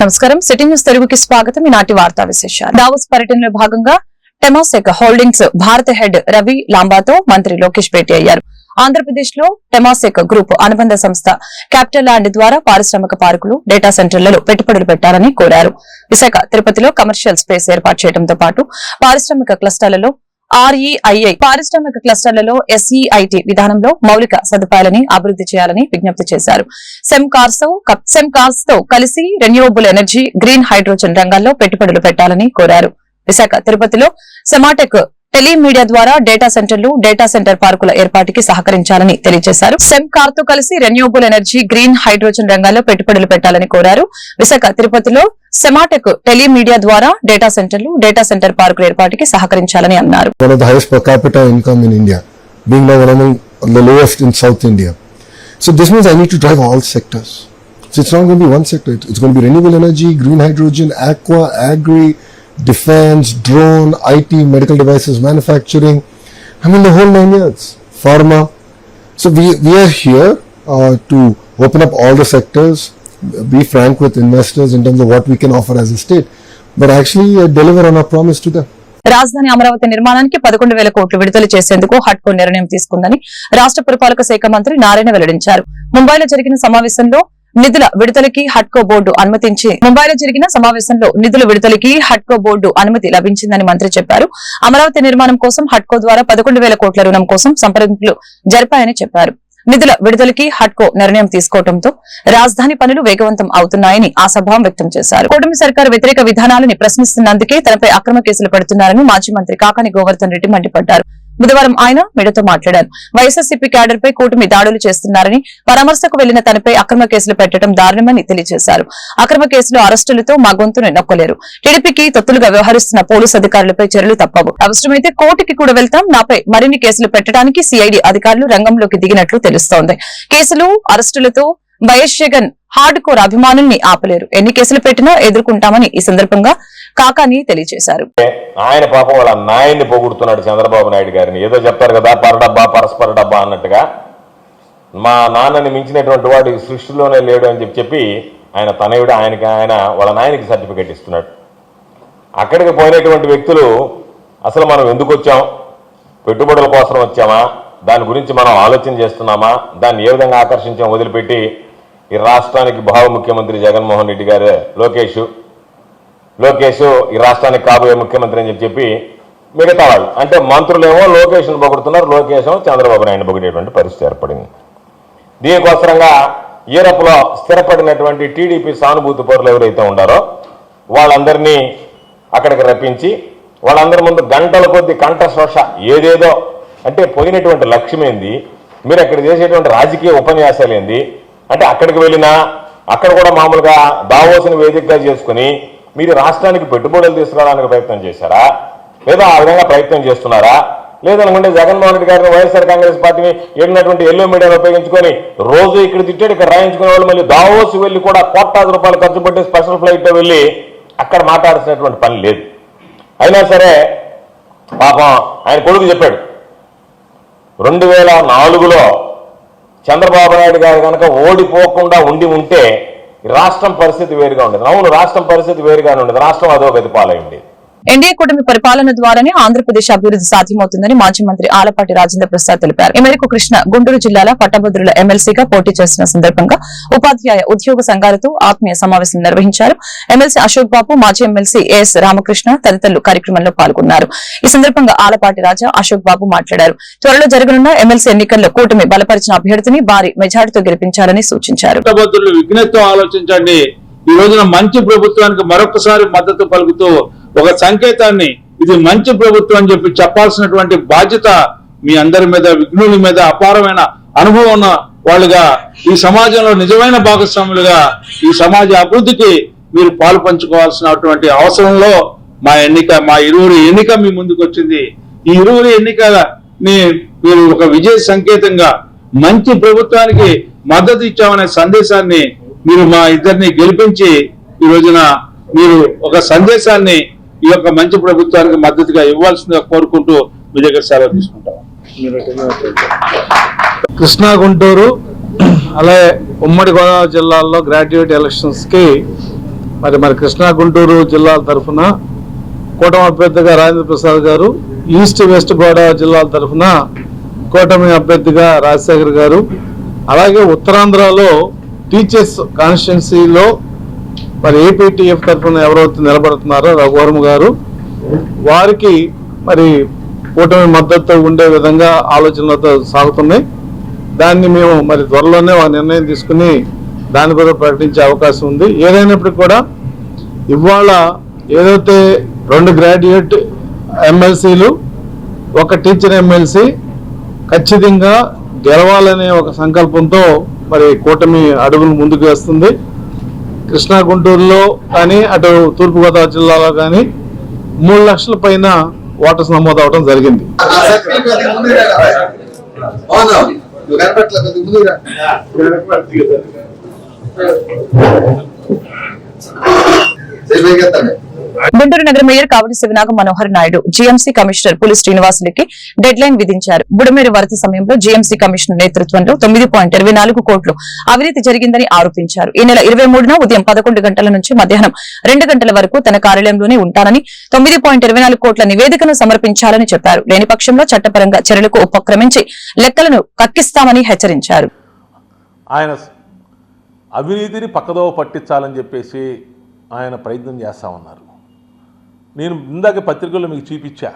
నమస్కారం. City news తెలుగుకి స్వాగతం. ఈనాటి వార్తా విశేషాలు. దావోస్ పర్యటనలో భాగంగా టెమాసెక్ హోల్డింగ్స్ భారత హెడ్ రవి లాంబాతో మంత్రి లోకేష్ భేటీ అయ్యారు. ఆంధ్రప్రదేశ్లో టెమాసెక్ గ్రూప్ అనుబంధ సంస్థ క్యాపిటల్ ల్యాండ్ ద్వారా పారిశ్రామిక పార్కులు డేటా సెంటర్లలో పెట్టుబడులు పెట్టాలని కోరారు. విశాఖ తిరుపతిలో కమర్షియల్ స్పేస్ ఏర్పాటు చేయడంతో పాటు పారిశ్రామిక క్లస్టర్లలో ఆర్ఈఐఐ పారిశ్రామిక క్లస్టర్లలో ఎస్ఈఐటి విధానంలో మౌలిక సదుపాయాలని అభివృద్ధి చేయాలని విజ్ఞప్తి చేశారు. సెమ్కార్స్తో కలిసి రెన్యూవబుల్ ఎనర్జీ గ్రీన్ హైడ్రోజన్ రంగాల్లో పెట్టుబడులు పెట్టాలని కోరారు. విశాఖ తిరుపతిలో సెమాటెక్ టెలిమీడియా ద్వారా డేటా సెంటర్లు డేటా సెంటర్ పార్కుల ఏర్పాటుకి సహకరించాలని తెలియజేశారు సెమ్కార్తో కలిసి రెన్యూబుల్ ఎనర్జీ గ్రీన్ హైడ్రోజన్ రంగాల్లో పెట్టుబడులు పెట్టాలని కోరారు విశాఖ తిరుపతిలో సెమాటెక్ టెలిమీడియా ద్వారా డేటా సెంటర్లు డేటా సెంటర్ పార్కుల ఏర్పాటుకి సహకరించాలని అన్నారు So this means I need to drive all sectors. So it's not going to be one sector. Defense, drone, IT, medical devices, manufacturing. I mean the whole nine yards. Pharma. So we, we are here uh, to open up all the sectors, be frank with investors in terms of what we can offer as a state, but actually uh, deliver on our promise to them. రాజధాని అమరావతి నిర్మాణానికి పదకొండు వేల కోట్లు విడుదల చేసేందుకు హట్కో నిర్ణయం తీసుకుందని రాష్ట్ర పురపాలక శాఖ మంత్రి నారాయణ వెల్లడించారు ముంబైలో జరిగిన సమావేశంలో నిధుల విడుదలకి హట్కో బోర్డు అనుమతించి. ముంబైలో జరిగిన సమావేశంలో నిధుల విడుదలకి హట్కో బోర్డు అనుమతి లభించిందని మంత్రి చెప్పారు. అమరావతి నిర్మాణం కోసం హట్కో ద్వారా పదకొండు వేల కోట్ల రుణం కోసం సంప్రదింపులు జరిపాయని చెప్పారు. నిధుల విడుదలకి హట్కో నిర్ణయం తీసుకోవడంతో రాజధాని పనులు వేగవంతం అవుతున్నాయని ఆశాభావం వ్యక్తం చేశారు. కూటమి సర్కారు వ్యతిరేక విధానాలని ప్రశ్నిస్తున్నందుకే తనపై అక్రమ కేసులు పెడుతున్నారని మాజీ మంత్రి కాకాని గోవర్ధన్ రెడ్డి మండిపడ్డారు. బుధవారం ఆయన మీడియాతో మాట్లాడారు. వైఎస్ఆర్సీపీ క్యాడర్ పై కూటమి దాడులు చేస్తున్నారని పరామర్శకు వెళ్ళిన తనపై అక్రమ కేసులు పెట్టడం దారుణమని తెలియజేశారు. అక్రమ కేసులు అరెస్టులతో మా గొంతును నొక్కలేరు. టీడీపీకి తొత్తులుగా వ్యవహరిస్తున్న పోలీసు అధికారులపై చర్యలు తప్పవు. అవసరమైతే కోర్టుకి కూడా వెళ్తాం. నాపై మరిన్ని కేసులు పెట్టడానికి సిఐడి అధికారులు రంగంలోకి దిగినట్లు తెలుస్తోంది. కేసులు అరెస్టులతో వైఎస్ జగన్ హార్డ్ కోర్ అభిమానుల్ని ఆపలేరు. ఎన్ని కేసులు పెట్టినా ఎదుర్కొంటామని ఈ సందర్భంగా కాకాని తెలియజేశారు. ఆయన పాపం వాళ్ళ నాయన్ని పొగుడుతున్నాడు చంద్రబాబు నాయుడు గారిని. ఏదో చెప్తారు కదా పరడబ్బా పరస్పర డబ్బా అన్నట్టుగా. మా నాన్నని మించినటువంటి వాడు సృష్టిలోనే లేడు అని చెప్పి చెప్పి ఆయన తనయుడు ఆయనకి ఆయన వాళ్ళ నాయనకి సర్టిఫికెట్ ఇస్తున్నాడు. అక్కడికి పోయినటువంటి వ్యక్తులు అసలు మనం ఎందుకు వచ్చాం? పెట్టుబడుల కోసం వచ్చామా? దాని గురించి మనం ఆలోచన చేస్తున్నామా? దాన్ని ఏ విధంగా ఆకర్షించాం వదిలిపెట్టి ఈ రాష్ట్రానికి భావ ముఖ్యమంత్రి జగన్మోహన్ రెడ్డి గారు లోకేష్ లోకేష్ ఈ రాష్ట్రానికి కాబోయే ముఖ్యమంత్రి అని చెప్పి చెప్పి మిగతా వాళ్ళు అంటే మంత్రులేమో లోకేష్ను పొగుడుతున్నారు లోకేష్ చంద్రబాబు నాయుడు పొగిడేటువంటి పరిస్థితి ఏర్పడింది. దీనికోసరంగా ఈరప్లో స్థిరపడినటువంటి టీడీపీ సానుభూతి పౌరులు ఎవరైతే ఉండారో వాళ్ళందరినీ అక్కడికి రప్పించి వాళ్ళందరి ముందు గంటల కొద్ది కంఠ ఏదేదో అంటే పోయినటువంటి లక్ష్యం ఏంది మీరు అక్కడ చేసేటువంటి రాజకీయ ఉపన్యాసాలు ఏంది అంటే అక్కడికి వెళ్ళినా అక్కడ కూడా మామూలుగా దావోసుని వేదికగా చేసుకుని మీరు రాష్ట్రానికి పెట్టుబడులు తీసుకురావడానికి ప్రయత్నం చేశారా? లేదా ఆ విధంగా ప్రయత్నం చేస్తున్నారా? లేదనుకుంటే జగన్మోహన్ రెడ్డి గారిని వైఎస్ఆర్ కాంగ్రెస్ పార్టీని ఏడినటువంటి ఎల్లో మీడియాను ఉపయోగించుకొని రోజు ఇక్కడ తిట్టాడు ఇక్కడ రాయించుకునే వాళ్ళు మళ్ళీ దావోస్ వెళ్ళి కూడా కోట్లాది రూపాయలు ఖర్చు పెట్టి స్పెషల్ ఫ్లైట్లో వెళ్ళి అక్కడ మాట్లాడాల్సినటువంటి పని లేదు. అయినా సరే పాపం ఆయన కొడుకు చెప్పాడు రెండు వేల నాలుగులో చంద్రబాబు నాయుడు గారు కనుక ఓడిపోకుండా ఉండి ఉంటే రాష్ట్రం పరిస్థితి వేరుగా ఉండేది. అవును రాష్ట్రం పరిస్థితి వేరుగానే ఉండేది. రాష్ట్రం అదో గతి ఉండేది ఎన్డీఏ కూటమి పరిపాలన ద్వారానే ఆంధ్రప్రదేశ్ అభివృద్ధి సాధ్యమవుతుందని మాజీ మంత్రి ఆలపాటి రాజేంద్ర ప్రసాద్ తెలిపారు. ఈ మేరకు కృష్ణ గుంటూరు జిల్లాల పట్టభద్రుల ఎమ్మెల్సీగా పోటీ చేసిన సందర్భంగా ఉపాధ్యాయ ఉద్యోగ సంఘాలతో ఆత్మీయ సమావేశం నిర్వహించారు. ఎమ్మెల్సీ అశోక్ బాబు మాజీ ఎమ్మెల్సీ ఎస్ రామకృష్ణ తదితరులు కార్యక్రమంలో పాల్గొన్నారు. ఈ సందర్భంగా ఆలపాటి రాజా అశోక్ బాబు మాట్లాడారు. త్వరలో జరగనున్న ఎమ్మెల్సీ ఎన్నికల్లో కూటమి బలపరిచిన అభ్యర్థిని భారీ మెజార్టీతో గెలిపించాలని సూచించారు. ఆలోచించండి. ఈ రోజున మంచి ప్రభుత్వానికి మరొకసారి మద్దతు పలుకుతూ ఒక సంకేతాన్ని ఇది మంచి ప్రభుత్వం అని చెప్పి చెప్పాల్సినటువంటి బాధ్యత మీ అందరి మీద విఘ్నుల మీద అపారమైన అనుభవం ఉన్న వాళ్ళుగా ఈ సమాజంలో నిజమైన భాగస్వాములుగా ఈ సమాజ అభివృద్ధికి మీరు పాలు పంచుకోవాల్సినటువంటి అవసరంలో మా ఎన్నిక మా ఇరువురి ఎన్నిక మీ ముందుకు వచ్చింది. ఈ ఇరువురి ఎన్నికని మీరు ఒక విజయ సంకేతంగా మంచి ప్రభుత్వానికి మద్దతు ఇచ్చామనే సందేశాన్ని మీరు మా ఇద్దరిని గెలిపించి ఈ రోజున మీరు ఒక సందేశాన్ని ఈ యొక్క మంచి ప్రభుత్వానికి మద్దతుగా ఇవ్వాల్సిందిగా కోరుకుంటూ మీ దగ్గర సెలవు తీసుకుంటాం. కృష్ణా గుంటూరు అలాగే ఉమ్మడి గోదావరి జిల్లాల్లో గ్రాడ్యుయేట్ ఎలక్షన్స్కి మరి మరి కృష్ణా గుంటూరు జిల్లాల తరఫున కూటమి అభ్యర్థిగా రాజేంద్ర ప్రసాద్ గారు ఈస్ట్ వెస్ట్ గోదావరి జిల్లాల తరఫున కూటమి అభ్యర్థిగా రాజశేఖర్ గారు అలాగే ఉత్తరాంధ్రలో టీచర్స్ కాన్స్టిట్యున్సీలో మరి ఏపీటీఎఫ్ తరఫున ఎవరైతే నిలబడుతున్నారో రఘువర్మ గారు వారికి మరి కూటమి మద్దతు ఉండే విధంగా ఆలోచనలతో సాగుతున్నాయి. దాన్ని మేము మరి త్వరలోనే ఒక నిర్ణయం తీసుకుని దాని కూడా ప్రకటించే అవకాశం ఉంది. ఏదైనప్పటికీ కూడా ఇవాళ ఏదైతే రెండు గ్రాడ్యుయేట్ ఎమ్మెల్సీలు ఒక టీచర్ ఎమ్మెల్సీ ఖచ్చితంగా గెలవాలనే ఒక సంకల్పంతో మరి కూటమి అడుగులు ముందుకు వేస్తుంది. కృష్ణా గుంటూరులో కానీ అటు తూర్పుగోదావరి జిల్లాలో కానీ మూడు లక్షల పైన ఓటర్స్ నమోదు అవడం జరిగింది. గుంటూరు నగర mayor Kavati Sivanaga Manohar Naidu GMC commissioner Puli శ్రీనివాసులకి dead line విధించారు. బుడమేరు వరద సమయంలో జీఎంసీ కమిషనర్ నేతృత్వంలో తొమ్మిది పాయింట్ ఇరవై నాలుగు కోట్లు అవినీతి జరిగిందని ఆరోపించారు. ఈ నెల ఇరవై మూడున ఉదయం పదకొండు గంటల నుంచి మధ్యాహ్నం రెండు గంటల వరకు తన కార్యాలయంలోనే ఉంటానని తొమ్మిది పాయింట్ ఇరవై నాలుగు కోట్ల నివేదికను సమర్పించాలని చెప్పారు. లేని పక్షంలో చట్టపరంగా చర్యలకు ఉపక్రమించి లెక్కలను కక్కిస్తామని హెచ్చరించారు. ఆయన అవినీతిని పక్కదోవ పట్టించాలని చెప్పేసి ఆయన ప్రయత్నం చేస్తా ఉన్నారు. నేను ఇందాక పత్రికల్లో మీకు చూపించా.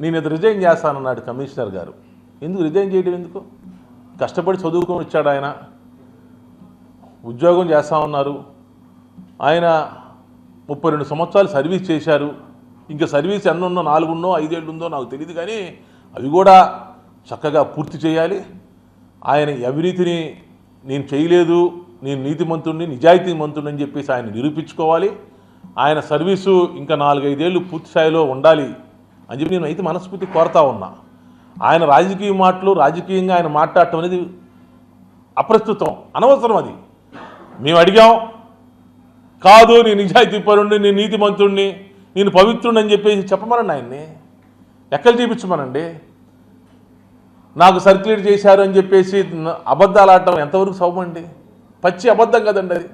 నేను ఇది రిజైన్ చేస్తానన్నాడు కమిషనర్ గారు. ఎందుకు రిజైన్ చేయడం ఎందుకు? కష్టపడి చదువుకొని వచ్చాడు ఆయన. ఉద్యోగం చేస్తా ఉన్నారు. ఆయన ముప్పై రెండు సంవత్సరాలు సర్వీస్ చేశారు. ఇంకా సర్వీస్ ఎన్ని ఉన్నో నాలుగు ఉన్నో ఐదేళ్ళు ఉందో నాకు తెలియదు కానీ అవి కూడా చక్కగా పూర్తి చేయాలి. ఆయన అవినీతిని నేను చేయలేదు. నేను నీతిమంతుడిని నిజాయితీమంతుడిని అని చెప్పేసి ఆయన నిరూపించుకోవాలి. ఆయన సర్వీసు ఇంకా నాలుగైదేళ్ళు పూర్తి స్థాయిలో ఉండాలి అని చెప్పి నేను అయితే మనస్ఫూర్తి కోరుతా ఉన్నా. ఆయన రాజకీయ మాటలు రాజకీయంగా ఆయన మాట్లాడటం అనేది అప్రస్తుతం అనవసరం అది. మేము అడిగాం కాదు నేను నిజాయితీ పరుణ్ణి నేను నీతిమంతుణ్ణి నేను పవిత్రుణ్ణి అని చెప్పేసి చెప్పమనండి ఆయన్ని. ఎక్కడ చూపించమనండి నాకు సర్క్యులేట్ చేశారు అని చెప్పేసి అబద్ధాలు ఆడటం ఎంతవరకు సౌమండి? పచ్చి అబద్ధం కదండి అది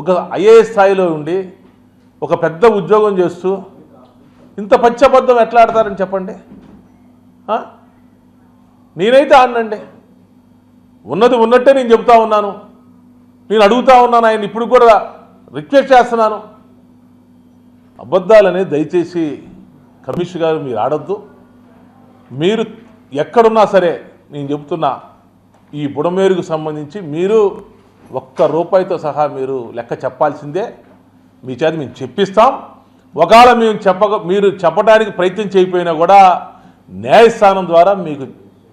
ఒక ఐఏఎస్ స్థాయిలో ఉండి ఒక పెద్ద ఉద్యోగం చేస్తూ ఇంత పచ్చి అబద్ధం ఎట్లా ఆడతారని చెప్పండి? నేనైతే ఆడనండి. ఉన్నది ఉన్నట్టే నేను చెబుతా ఉన్నాను. నేను అడుగుతా ఉన్నాను ఆయన ఇప్పుడు కూడా రిక్వెస్ట్ చేస్తున్నాను. అబద్ధాలనే దయచేసి కమిషన్ గారు మీరు ఆడొద్దు. మీరు ఎక్కడున్నా సరే నేను చెబుతున్నా ఈ బుడమేరుకు సంబంధించి మీరు ఒక్క రూపాయితో సహా మీరు లెక్క చెప్పాల్సిందే. మీ చేత మేము చెప్పిస్తాం. ఒకవేళ మేము చెప్పక మీరు చెప్పడానికి ప్రయత్నం చేయకపోయినా కూడా న్యాయస్థానం ద్వారా మీకు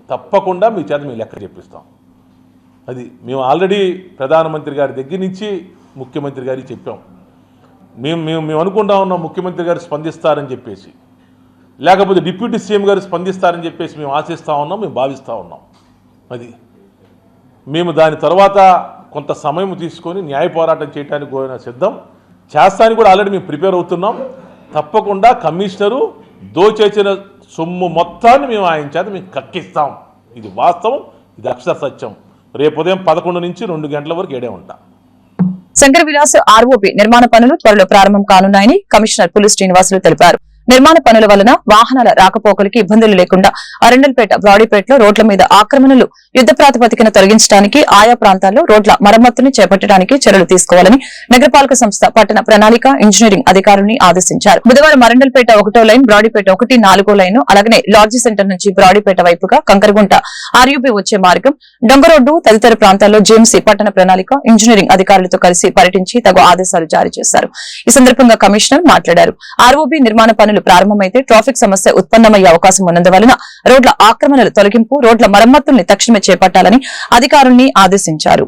తప్పకుండా మీ చేత మేము లెక్క చెప్పిస్తాం. అది మేము ఆల్రెడీ ప్రధానమంత్రి గారి దగ్గర నుంచి ముఖ్యమంత్రి గారికి చెప్పాం. మేము మేము మేము అనుకుంటా ఉన్నాం ముఖ్యమంత్రి గారు స్పందిస్తారని చెప్పేసి. లేకపోతే డిప్యూటీ సీఎం గారు స్పందిస్తారని చెప్పేసి మేము ఆశిస్తూ ఉన్నాం మేము భావిస్తూ ఉన్నాం. అది. మేము దాని తర్వాత కొంత సమయం తీసుకొని న్యాయ పోరాటం చేయడానికి పోయిన సిద్ధం. చేస్తానికి కూడా ఆల్రెడీ మేము ప్రిపేర్ అవుతున్నాం. తప్పకుండా కమిషనరు దోచేసిన సొమ్ము మొత్తాన్ని మేము ఆయన చేత మేము కక్కిస్తాం. ఇది వాస్తవం ఇది అక్షర సత్యం. రేపు ఉదయం పదకొండు నుంచి రెండు గంటల వరకు ఏడే ఉంటాం. శంకర విలాస్ ఆర్ఓపి నిర్మాణ పనులు త్వరలో ప్రారంభం కానున్నాయని కమిషనర్ పులి శ్రీనివాసులు తెలిపారు. నిర్మాణ పనుల వలన వాహనాల రాకపోకలకి ఇబ్బందులు లేకుండా అరండల్పేట బ్రాడీపేటలో రోడ్ల మీద ఆక్రమణలు యుద్ద ప్రాతిపదికన తొలగించడానికి ఆయా ప్రాంతాల్లో రోడ్ల మరమ్మతుని చేపట్టడానికి చర్యలు తీసుకోవాలని నగరపాలక సంస్థ పట్టణ ప్రణాళిక ఇంజనీరింగ్ అధికారుల్ని ఆదేశించారు. బుధవారం అరండల్పేట ఒకటో లైన్ బ్రాడీపేట ఒకటి నాలుగో లైన్ అలాగే లాడ్జీ సెంటర్ నుంచి బ్రాడీపేట వైపుగా కంకరగుంట ఆర్యూబీ వచ్చే మార్గం డొంగరోడ్డు తదితర ప్రాంతాల్లో జేఎంసీ పట్టణ ప్రణాళిక ఇంజనీరింగ్ అధికారులతో కలిసి పర్యటించి తగు ఆదేశాలు జారీ చేశారు. ఈ సందర్భంగా కమిషనర్ మాట్లాడారు. ఆర్ఓబీ నిర్మాణ పనులు ప్రారంభమైతే ట్రాఫిక్ సమస్య ఉత్పన్నమయ్యే అవకాశం ఉన్నందువలన రోడ్ల ఆక్రమణలు తొలగింపు రోడ్ల మరమ్మతుల్ని తక్షణమే చేపట్టాలని అధికారుల్ని ఆదేశించారు.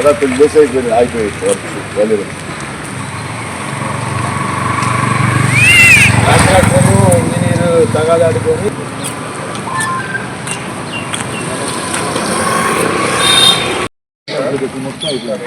దాదాపు పెళ్ళి చేసి అయిపోయింది ఆగిపోయింది వర్క్ వెళ్ళలేదు కాంట్రాక్టర్లు ఇంజనీర్ తగాదాడుకొని మొత్తం అయిపోయింది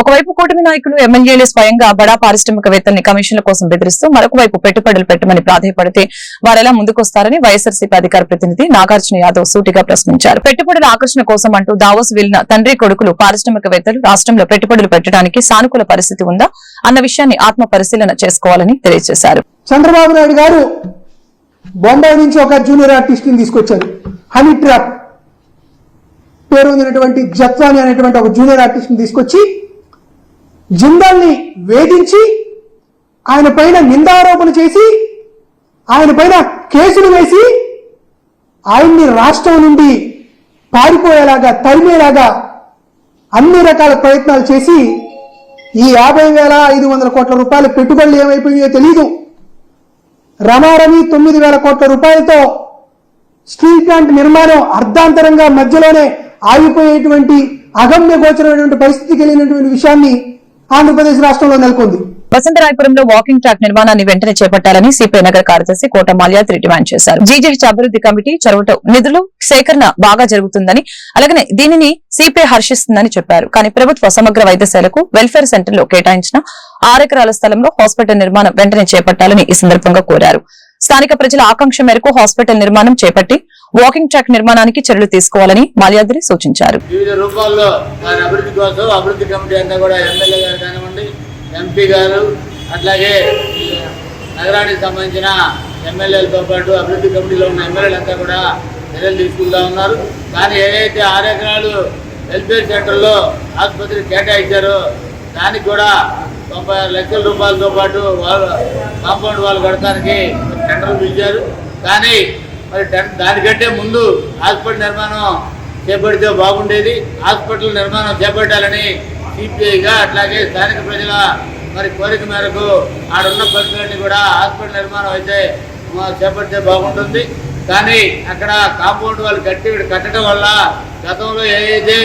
ఒకవైపు కూటమి నాయకులు ఎమ్మెల్యేలు స్వయంగా బడా పారిశ్రామికవేత్తల్ని కమిషన్ల కోసం బెదిరిస్తూ మరొక వైపు పెట్టుబడులు పెట్టమని ప్రాధాయపడితే వారెలా ముందుకొస్తారని వైఎస్ఆర్సీపీ అధికార ప్రతినిధి నాగార్జున యాదవ్ సూటిగా ప్రశ్నించారు. పెట్టుబడుల ఆకర్షణ కోసం అంటూ దావోస్ వెళ్ళిన తండ్రి కొడుకులు పారిశ్రామికవేత్తలు రాష్ట్రంలో పెట్టుబడులు పెట్టడానికి సానుకూల పరిస్థితి ఉందా అన్న విషయాన్ని ఆత్మ పరిశీలన చేసుకోవాలని తెలియజేశారు. చంద్రబాబు నాయుడు గారు బొంబాయి నుంచి ఒక జూనియర్ ఆర్టిస్ట్ని తీసుకొచ్చారు. Honey trap. పేరు పొందినటువంటి జత్వాని అనేటువంటి ఒక జూనియర్ ఆర్టిస్ట్ని తీసుకొచ్చి జిందాల్ని వేధించి ఆయన పైన నిందారోపణ చేసి ఆయన పైన కేసులు వేసి ఆయన్ని రాష్ట్రం నుండి పారిపోయేలాగా తరిమేలాగా అన్ని రకాల ప్రయత్నాలు చేసి ఈ యాభై వేల ఐదు వందల కోట్ల రూపాయల పెట్టుబడులు ఏమైపోయాయో తెలియదు రమారమి తొమ్మిది వేల కోట్ల రూపాయలతో స్టీల్ ప్లాంట్ నిర్మాణం అర్ధాంతరంగా మధ్యలోనే ఆగిపోయేటువంటి అగమ్య గోచరమైనటువంటి పరిస్థితికి వెళ్ళినటువంటి విషయాన్ని ఆంధ్రప్రదేశ్ రాష్ట్రంలో నెలకొంది. వసంతరాయపురంలో వాకింగ్ ట్రాక్ నిర్మాణాన్ని వెంటనే చేపట్టాలని సిపిఐ నగర కార్యదర్శి కోట మాల్యాద్రి డిమాండ్ చేశారు. జీజీహెచ్ అభివృద్ధి కమిటీ చొరవతో నిధులు సేకరణ బాగా జరుగుతుందని అలాగనే దీనిని సిపిఐ హర్షిస్తుందని చెప్పారు. కానీ ప్రభుత్వ సమగ్ర వైద్యశాలకు వెల్ఫేర్ సెంటర్లో కేటాయించిన ఆరెకరాల స్థలంలో హాస్పిటల్ నిర్మాణం వెంటనే చేపట్టాలని ఈ సందర్భంగా కోరారు. స్థానిక ప్రజల ఆకాంక్ష మేరకు హాస్పిటల్ నిర్మాణం చేపట్టి వాకింగ్ ట్రాక్ నిర్మాణానికి చర్యలు తీసుకోవాలని మాల్యాద్రి సూచించారు. వివిధ రూపాల్లో దాని అభివృద్ధి కోసం అభివృద్ధి కమిటీ అంతా కూడా ఎమ్మెల్యే గారు కానివ్వండి ఎంపీ గారు అట్లాగే నగరానికి సంబంధించిన ఎమ్మెల్యేలతో పాటు అభివృద్ధి కమిటీలో ఉన్న ఎమ్మెల్యేలంతా కూడా చర్యలు తీసుకుంటా ఉన్నారు. కానీ ఏదైతే ఆరు ఎకరాలు వెల్ఫేర్ సెంటర్లో ఆసుపత్రి కేటాయించారో దానికి కూడా తొంభై లక్షల రూపాయలతో పాటు వాళ్ళు కాంపౌండ్ వాళ్ళు కడటానికి టెండర్లు పిలిచారు. కానీ మరి దానికంటే ముందు హాస్పిటల్ నిర్మాణం చేపడితే బాగుండేది. హాస్పిటల్ నిర్మాణం చేపట్టాలని సిపిఐగా అట్లాగే స్థానిక ప్రజల మరి కోరిక మేరకు ఆడున్న పరిస్థితులన్నీ కూడా హాస్పిటల్ నిర్మాణం అయితే చేపడితే బాగుంటుంది. కానీ అక్కడ కాంపౌండ్ వాళ్ళు కట్టి కట్టడం వల్ల గతంలో ఏదైతే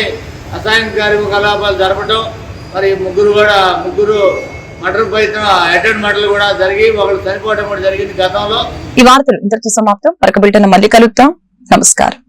అసాయం కార్యకలాపాలు జరపడం మరి ముగ్గురు కూడా ముగ్గురు మర్డర్ అటెండ్ మర్డర్లు కూడా జరిగి ఒకరు చనిపోవడం కూడా జరిగింది గతంలో. ఈ వార్తలు ఇంతటితో సమాప్తం. మరొక బిల్టన్ మళ్ళీ కలుపుతాం నమస్కారం.